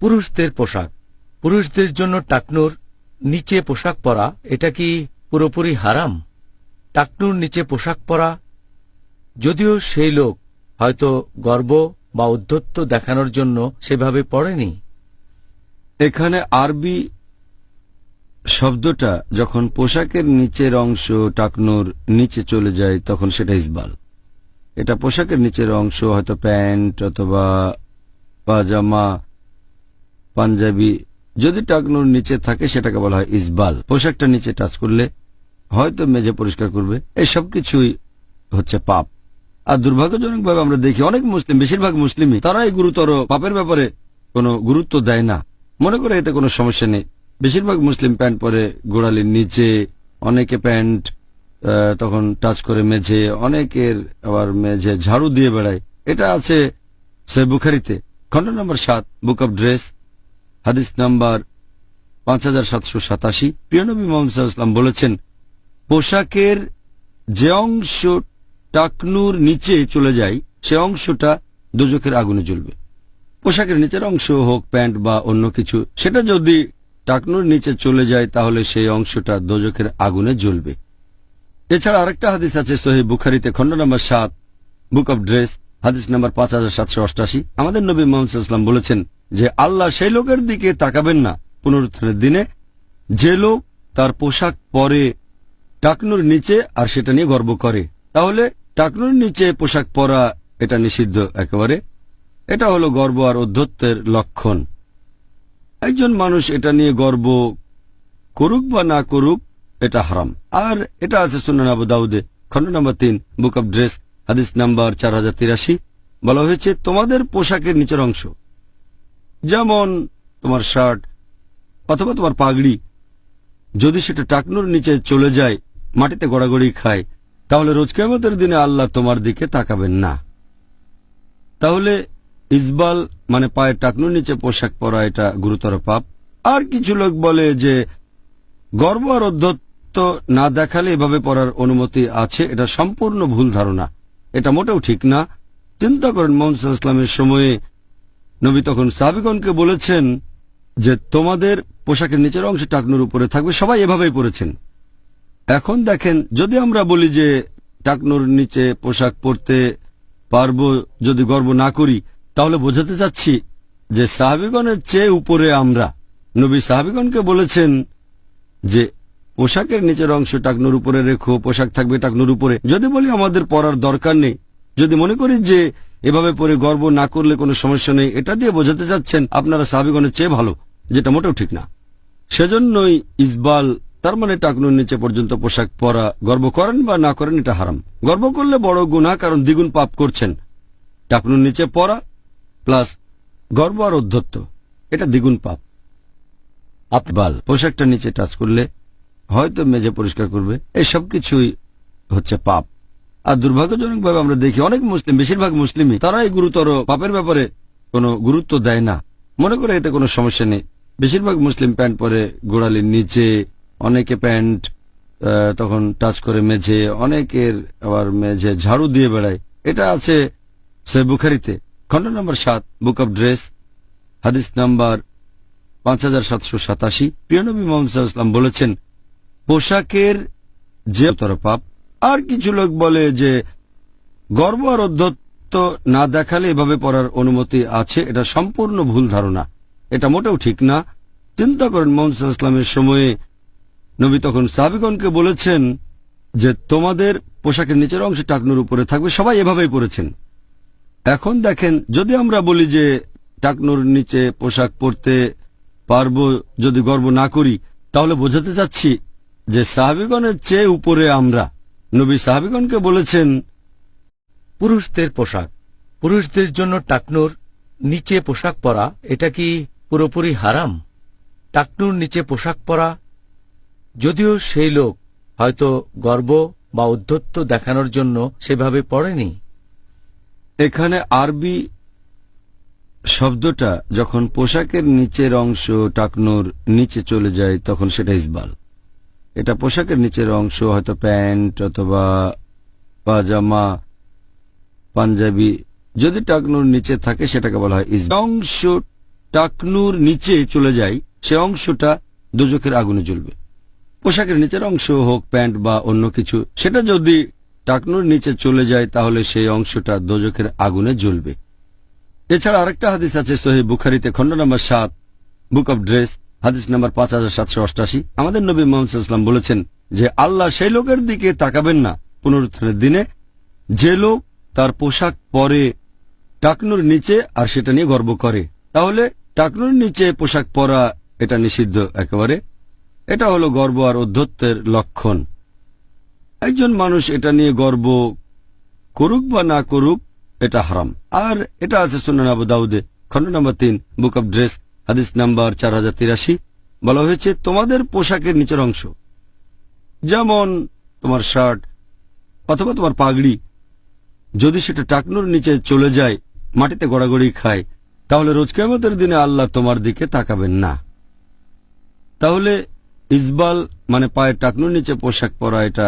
পুরুষদের পোশাক। পুরুষদের জন্য টাকনুর নিচে পোশাক পরা, এটা কি পুরোপুরি হারাম? টাকনুর নিচে পোশাক পরা, যদিও সেই লোক হয়তো গর্ব বা উদ্ধত্ত দেখানোর জন্য সেভাবে পড়েনি। এখানে আরবি শব্দটা যখন পোশাকের নিচের অংশ টাকনুর নিচে চলে যায়, তখন সেটা ইসবাল। এটা পোশাকের নিচের অংশ, হয়তো প্যান্ট অথবা পাজামা পাঞ্জাবি, যদি টাকনুর নিচে থাকে সেটাকে বলা হয় ইসবাল। পোশাকটা নিচে টাচ করলে হয়তো মেঝে পরিষ্কার করবে। এই সব কিছুই হচ্ছে পাপ। আর দুর্ভাগ্যজনকভাবে আমরা দেখি অনেক মুসলিম, বেশিরভাগ মুসলিমই তারা এই গুরুতর পাপের ব্যাপারে কোনো গুরুত্ব দেয় না। মনে করে এতে কোনো সমস্যা নেই। বেশিরভাগ মুসলিম প্যান্ট পরে গোড়ালির নিচে, অনেকে প্যান্ট তখন টাচ করে মেঝে, অনেকের আবার মেঝে ঝাড়ু দিয়ে বেড়ায়। এটা আছে সে বুখারিতে। খণ্ড নম্বর সাত বুক অব ড্রেস হাদিস নাম্বার পাঁচ হাজার সাতশো সাতাশি। প্রিয়নবী মোহাম্মদ বলেছেন, পোশাকের যে অংশ টাকনুর নিচে চলে যায়, সে অংশটা দুজকের আগুনে জ্বলবে। পোশাকের নিচের অংশ হোক, প্যান্ট বা অন্য কিছু, সেটা যদি টাকনুর নিচে চলে যায়, তাহলে সেই অংশটা দোজকের আগুনে জ্বলবে। এছাড়া আরেকটা হাদিস আছে সোহেব বুখারিতে, খণ্ড নম্বর সাত, বুক অব ড্রেস, হাদিস নাম্বার পাঁচ হাজার সাতশো অষ্টাশি। আমাদের নবী মোহাম্মদ বলেছেন যে আল্লাহ সেই লোকের দিকে তাকাবেন না। পুনরুত্থানের দিনে যে লোক তার পোশাক পরে টাকনুর নিচে আর সেটা নিয়ে গর্ব করে। তাহলে টাকনুর নিচে পোশাক পরা এটা নিষিদ্ধ একেবারে। এটা হলো গর্ব আর অধ্যত্বের লক্ষণ। একজন মানুষ এটা নিয়ে গর্ব করুক বা না করুক, এটা হারাম। আর এটা আছে সুনান আবু দাউদে, খণ্ড নম্বর তিন, বুক অব ড্রেস, হাদিস নাম্বার চার হাজার তিরাশি। বলা হয়েছে, তোমাদের পোশাকের নিচের অংশ যেমন তোমার শার্ট অথবা তোমার পাগড়ি। যদি সেটা টাকনুর নিচে চলে যায়, মাটিতে গড়াগড়ি খায়, তাহলে রোজ কেমতের দিনে আল্লাহ তোমার দিকে তাকাবেন না। তাহলে ইসবাল মানে পায়ের টাকনুর নিচে পোশাক পরা এটা গুরুতর পাপ। আর কিছু লোক বলে যে, গর্ব আর অধ্যত্ত না দেখালে এভাবে পড়ার অনুমতি আছে, এটা সম্পূর্ণ ভুল ধারণা। এটা মোটেও ঠিক না। চিন্তা করেন মোহাম্মদ ইসলামের সময়ে নবী তখন সাহাবিগণকে বলেছেন যে, তোমাদের পোশাকের নিচের অংশ টাকনুর উপরে থাকবে, সবাই এভাবেই পড়েছেন এখন দেখেন, যদি আমরা বলি যে, টাকনুর নিচে পোশাক পরতে পারব, যদি গর্ব না করি, তাহলে বোঝাতে চাচ্ছি যে, সাহাবিগণের চেয়ে উপরে আমরা। নবী সাহাবিগণকে বলেছেন যে, পোশাকের নিচের অংশ টাকনুর উপরে রেখো, পোশাক থাকবে টাকনুর উপরে। যদি বলি আমাদের পরার দরকার নেই, যদি মনে করি যে এভাবে পরে গর্ব না করলে কোনো সমস্যা নেই। এটা দিয়ে বোঝাতে চাচ্ছেন আপনারা সাহাবিগণের চেয়ে ভালো, যেটা মোটেও ঠিক না। সেজন্যই ইসবাল, তার মানে টাকনুর নিচে পর্যন্ত পোশাক পরা, গর্ব করেন বা না করেন এটা হারাম। গর্ব করলে বড় গুণা কারণ দ্বিগুণ পাপ করছেন। টাকনুর নিচে পরা প্লাস গর্ব আর অধ্যত্ত, এটা দ্বিগুণ পাপ। আপবাল পোশাকটা নিচে টাচ করলে হয়তো মেঝে পরিষ্কার করবে। এই সব কিছুই হচ্ছে পাপ। আর দুর্ভাগ্যজনকভাবে আমরা দেখি অনেক মুসলিম, বেশিরভাগ মুসলিমই তারা এই গুরুতর পাপের ব্যাপারে কোনো গুরুত্ব দেয় না। মনে করে এতে কোনো সমস্যা নেই। বেশিরভাগ মুসলিম প্যান্ট পরে গোড়ালির নিচে, অনেকে প্যান্ট তখন টাচ করে মেঝে, অনেকের আবার মেঝে ঝাড়ু দিয়ে বেড়ায়। এটা আছে সে বুখারিতে। খণ্ড নম্বর সাত, বুক অব ড্রেস, হাদিস নাম্বার পাঁচ হাজার সাতশো সাতাশি। প্রিয়নবী মোহাম্মদ বলেছেন, পোশাকের যে পাপ আর কিছু লোক বলে যে, গর্ব আর অধ্যত্ত না দেখালে এভাবে পড়ার অনুমতি আছে, এটা সম্পূর্ণ ভুল ধারণা। এটা মোটেও ঠিক না। চিন্তা করেন মোহাম্মদ ইসলামের সময়ে নবী তখন সাহাবিগণকে বলেছেন যে, তোমাদের পোশাকের নিচের অংশ টাকনুর উপরে থাকবে, সবাই এভাবেই পড়েছেন এখন দেখেন, যদি আমরা বলি যে, টাকনুর নিচে পোশাক পরতে পারব, যদি গর্ব না করি, তাহলে বোঝাতে চাচ্ছি যে, সাহাবিগণের চেয়ে উপরে আমরা। নবী সাহাবিগণকে বলেছেন পুরুষদের পোশাক। পুরুষদের জন্য টাকনুর নিচে পোশাক পরা এটা কি পুরোপুরি হারাম? টাকনুর নিচে পোশাক পরা যদিও সেই লোক হয়তো গর্ব বা উদ্ধত্ত দেখানোর জন্য সেভাবে পড়েনি। এখানে আরবি শব্দটা যখন পোশাকের নিচের অংশ টাকনুর নিচে চলে যায় তখন সেটা ইসবাল। এটা পোশাকের নিচের অংশ, হয়তো প্যান্ট অথবা পাজামা, পাঞ্জাবি, যদি টাকনুর নিচে থাকে সেটাকে বলা হয় ইসবাল। অংশ টাকনুর নিচে চলে যায়, সে অংশটা দোজখের আগুনে জ্বলবে। পোশাকের নিচের অংশ হোক, প্যান্ট বা অন্য কিছু, সেটা যদি টাকনুর নিচে চলে যায়, তাহলে সেই অংশটা দোজখের আগুনে জ্বলবে। এছাড়া আরেকটা হাদিস আছে সোহেব বুখারিতে খণ্ড নম্বর সাত, বুক অব ড্রেস। হাদিস নাম্বার পাঁচ হাজার সাতশো অষ্টাশি। আমাদের নবী মোহাম্মদ বলেছেন যে, আল্লাহ সেই লোকের দিকে তাকাবেন না। পুনরুত্থানের দিনে যে লোক তার পোশাক পরে টাকনুর নিচে আর সেটা নিয়ে গর্ব করে। তাহলে টাকনুর নিচে পোশাক পরা এটা নিষিদ্ধ একেবারে। এটা হলো গর্ব আর অধ্যত্বের লক্ষণ। একজন মানুষ এটা নিয়ে গর্ব করুক বা না করুক, এটা হারাম। আর এটা আছে সুনান আবু দাউদে, খন্ড নম্বর তিন, বুক অব ড্রেস। হাদিস নাম্বার চার হাজার তিরাশি। বলা হয়েছে, তোমাদের পোশাকের নিচের অংশ, যেমন তোমার শার্ট অথবা তোমার পাগড়ি, যদি সেটা টাকনুর নিচে চলে যায়, মাটিতে গড়াগড়ি খায়, তাহলে রোজ কেমতের দিনে আল্লাহ তোমার দিকে তাকাবেন না। তাহলে ইসবাল মানে পায়ের টাকনুর নিচে পোশাক পরা এটা